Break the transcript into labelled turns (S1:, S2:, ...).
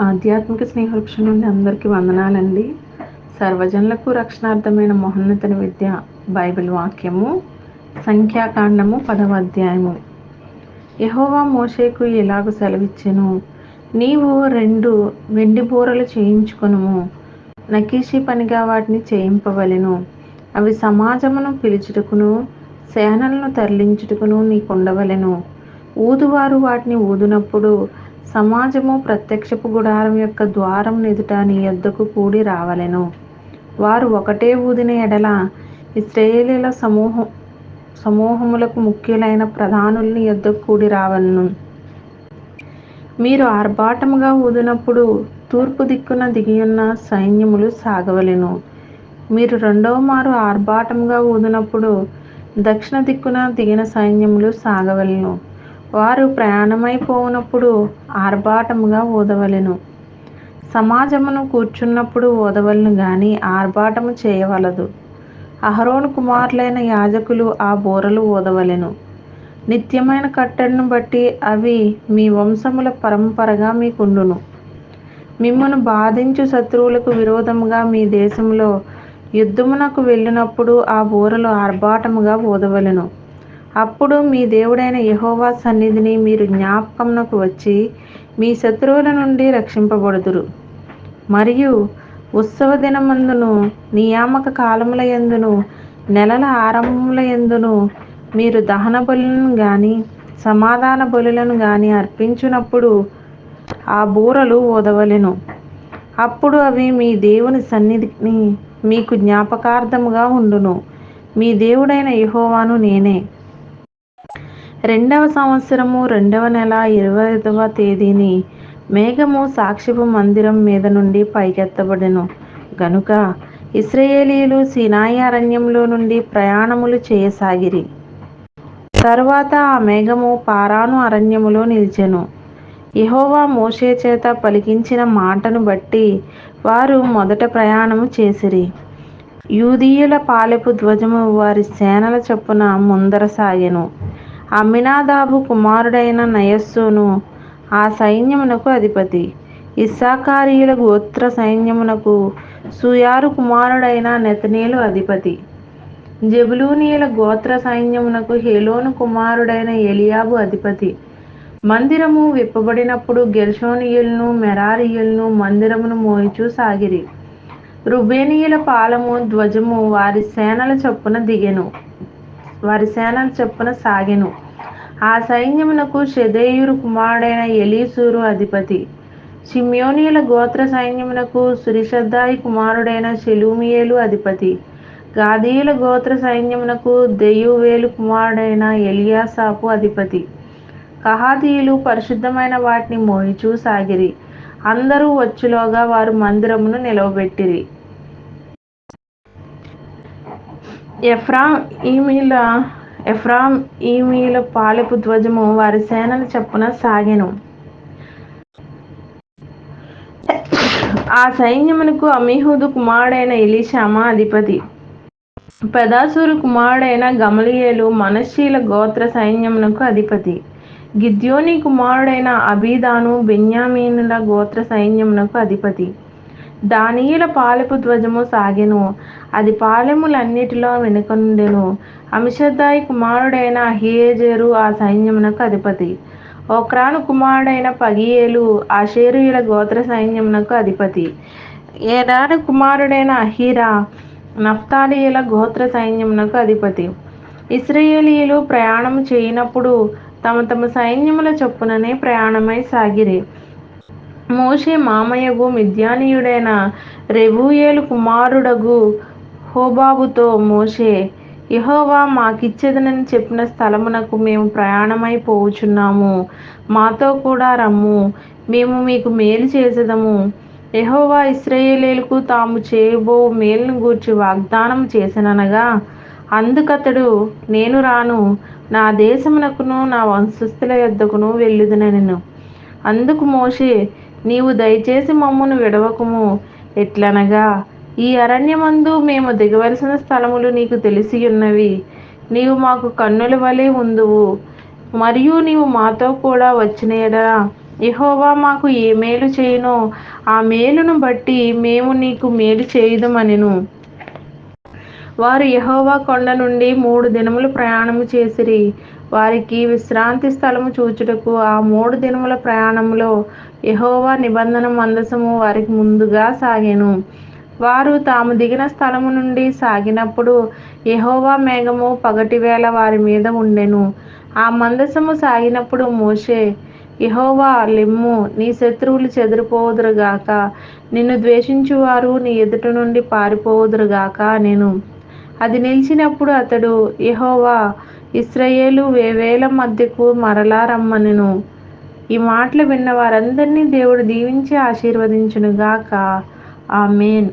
S1: ఆధ్యాత్మిక స్నేహవృక్షం నుండి అందరికీ వందనాలండి. సర్వజనులకు రక్షణార్థమైన మహోన్నతన విద్య బైబిల్ వాక్యము. సంఖ్యాకాండము పదవ అధ్యాయము. యహోవా మోషేకు ఎలాగ సెలవిచ్చెను? నీవు రెండు వెండి బూరలు చేయించుకును నకీషి పనిగా వాటిని చేయింపవలెను. అవి సమాజమును పిలుచుటకును సేనలను తరలించుటకును నీకుండవలెను. ఊదువారు వాటిని ఊదునప్పుడు సమాజము ప్రత్యక్షపు గుడారం యొక్క ద్వారం ఎదుట నీ యొద్దకు కూడి రావలెను. వారు ఒకటే ఊదిన ఎడల ఇస్రాయేలీల సమూహం సమూహములకు ముఖ్యులైన ప్రధానుల్ని యొద్దకు కూడి రావలను. మీరు ఆర్భాటముగా ఊదినప్పుడు తూర్పు దిక్కున దిగియున్న సైన్యములు సాగవలెను. మీరు రెండవ మారు ఆర్భాటముగా ఊదినప్పుడు దక్షిణ దిక్కున దిగిన సైన్యములు సాగవలను. వారు ప్రయాణమైపోవునప్పుడు ఆర్భాటముగా ఊదవలెను సమాజమును కూర్చున్నప్పుడు ఊదవలను గాని ఆర్భాటము చేయవలదు. అహరోను కుమారులైన యాజకులు ఆ బూరలు ఊదవలెను నిత్యమైన కట్టడిను బట్టి అవి మీ వంశముల పరంపరగా మీకుండును. మిమ్మను బాధించు శత్రువులకు విరోధముగా మీ దేశంలో యుద్ధమునకు వెళ్ళినప్పుడు ఆ బూరలు ఆర్భాటముగా ఊదవలెను అప్పుడు మీ దేవుడైన యహోవా సన్నిధిని మీరు జ్ఞాపకంకు వచ్చి మీ శత్రువుల నుండి రక్షింపబడుదురు. మరియు ఉత్సవ దినమందును నియామక కాలముల ఎందును నెలల ఆరంభముల ఎందును మీరు దహన బలులను కానీ సమాధాన బలులను కానీ అర్పించినప్పుడు ఆ బూరలు ఓదవలెను. అప్పుడు అవి మీ దేవుని సన్నిధిని మీకు జ్ఞాపకార్థముగా ఉండును. మీ దేవుడైన యహోవాను నేనే. రెండవ సంవత్సరము రెండవ నెల ఇరవై ఐదవ తేదీని మేఘము సాక్షిపు మందిరం మీద నుండి పైకెత్తబడెను. గనుక ఇస్రాయేలీలు సినాయి అరణ్యంలో నుండి ప్రయాణములు చేయసాగిరి. తరువాత ఆ మేఘము పారాను అరణ్యములో నిలిచెను. యహోవా మోషే చేత పలికించిన మాటను బట్టి వారు మొదట ప్రయాణము చేసిరి. యూదీయుల పాలెపు ధ్వజము వారి సేనల చొప్పున ముందర సాగెను. అమ్మినాదాబు కుమారుడైన నయస్సును ఆ సైన్యమునకు అధిపతి. ఇస్సాకారీయుల గోత్ర సైన్యమునకు సుయారు కుమారుడైన నెతనేలు అధిపతి. జబులూనీయుల గోత్ర సైన్యమునకు హేలోను కుమారుడైన ఎలియాబు అధిపతి. మందిరము విప్పబడినప్పుడు గెర్షోనియులను మెరారియులను మందిరమును మోయిచూ సాగిరి. రుబేనీయుల పాలము ధ్వజము వారి సేనల చొప్పున దిగెను. వారి సేనల చొప్పున సాగెను. ఆ సైన్యమునకు షెదేయురు కుమారుడైన ఎలీసూరు అధిపతి. షిమ్యోనీయుల గోత్ర సైన్యమునకు సురిషద్దాయి కుమారుడైన షెలూమియేలు అధిపతి. గాదీయుల గోత్ర సైన్యమునకు దెయువేలు కుమారుడైన ఎలియాసాపు అధిపతి. కహాదీయులు పరిశుద్ధమైన వాటిని మోయిచూ సాగిరి. అందరూ వచ్చులోగా వారు మందిరమును నిలవబెట్టిరి. ఎఫ్రాం ఈమీల ఎఫ్రాం ఈమీల పాలెపు ధ్వజము వారి సేనల చెప్పున సాగెను. ఆ సైన్యమునకు అమీహుదు కుమారుడైన ఎలీషామా అధిపతి. పెదాసూరు కుమారుడైన గమలియేలు మనశీల గోత్ర సైన్యమునకు అధిపతి. గిద్యోని కుమారుడైన అబీదాను బెన్యామీనుల గోత్ర సైన్యమునకు అధిపతి. దానియుల పాలెపు ధ్వజము సాగెను. అది పాలెములన్నిటిలో వెనుకొండెను అమిషద్దాయి కుమారుడైన అహియేజేరు ఆ సైన్యమునకు అధిపతి. ఓక్రాను కుమారుడైన పగియేలు ఆషేరుయుల గోత్ర సైన్యమునకు అధిపతి. ఏనాడు కుమారుడైన అహీరా నఫ్తాలీయుల గోత్ర సైన్యమునకు అధిపతి. ఇస్రాయేలీయులు ప్రయాణం చేయనప్పుడు తమ తమ సైన్యముల చొప్పుననే ప్రయాణమై సాగిరి. మోషే మామయ్యగు మిద్యానీయుడైన రెబూయేలు కుమారుడగు హోబాబుతో మోషే యహోవా మాకిచ్చేదనని చెప్పిన స్థలమునకు మేము ప్రయాణమై పోవుచున్నాము. మాతో కూడా రమ్ము. మేము మీకు మేలు చేసేదము. యహోవా ఇస్రయేలేలకు తాము చేయబో మేలును గూర్చి వాగ్దానం చేసిననగా అందుకతడు నేను రాను. నా దేశమునకును నా వంశస్థుల యొద్దకును వెళ్ళుదనను అందుకు మోషే నీవు దయచేసి మమ్మును విడవకుము. ఎట్లనగా ఈ అరణ్యమందు మేము దిగవలసిన స్థలములు నీకు తెలిసి ఉన్నవి నీవు మాకు కన్నుల వలె ఉందువు. మరియు నీవు మాతో కూడా వచ్చిన ఎడల యహోవా మాకు ఏ మేలు చేయనో ఆ మేలును బట్టి మేము నీకు మేలు చేయుదమనెను. వారు యహోవా కొండ నుండి మూడు దినములు ప్రయాణము చేసిరి. వారికి విశ్రాంతి స్థలము చూచుటకు ఆ మూడు దినముల ప్రయాణంలో యహోవా నిబంధన మందసము వారికి ముందుగా సాగాను. వారు తాము దిగిన స్థలము నుండి సాగినప్పుడు యహోవా మేఘము పగటివేళ వారి మీద ఉండెను. ఆ మందసము సాగినప్పుడు మోషే యహోవా లెమ్ము నీ శత్రువులు చెదిరిపోదురుగాక నిన్ను ద్వేషించువారు నీ ఎదుట నుండి పారిపోదురుగాక నేను అది నిలిచినప్పుడు అతడు యహోవా ఇస్రయేలు వేవేల మధ్యకు మరలా రమ్మనెను. ఈ మాటలు విన్న వారందరినీ దేవుడు దీవించి ఆశీర్వదించునుగాక. ఆమెన్.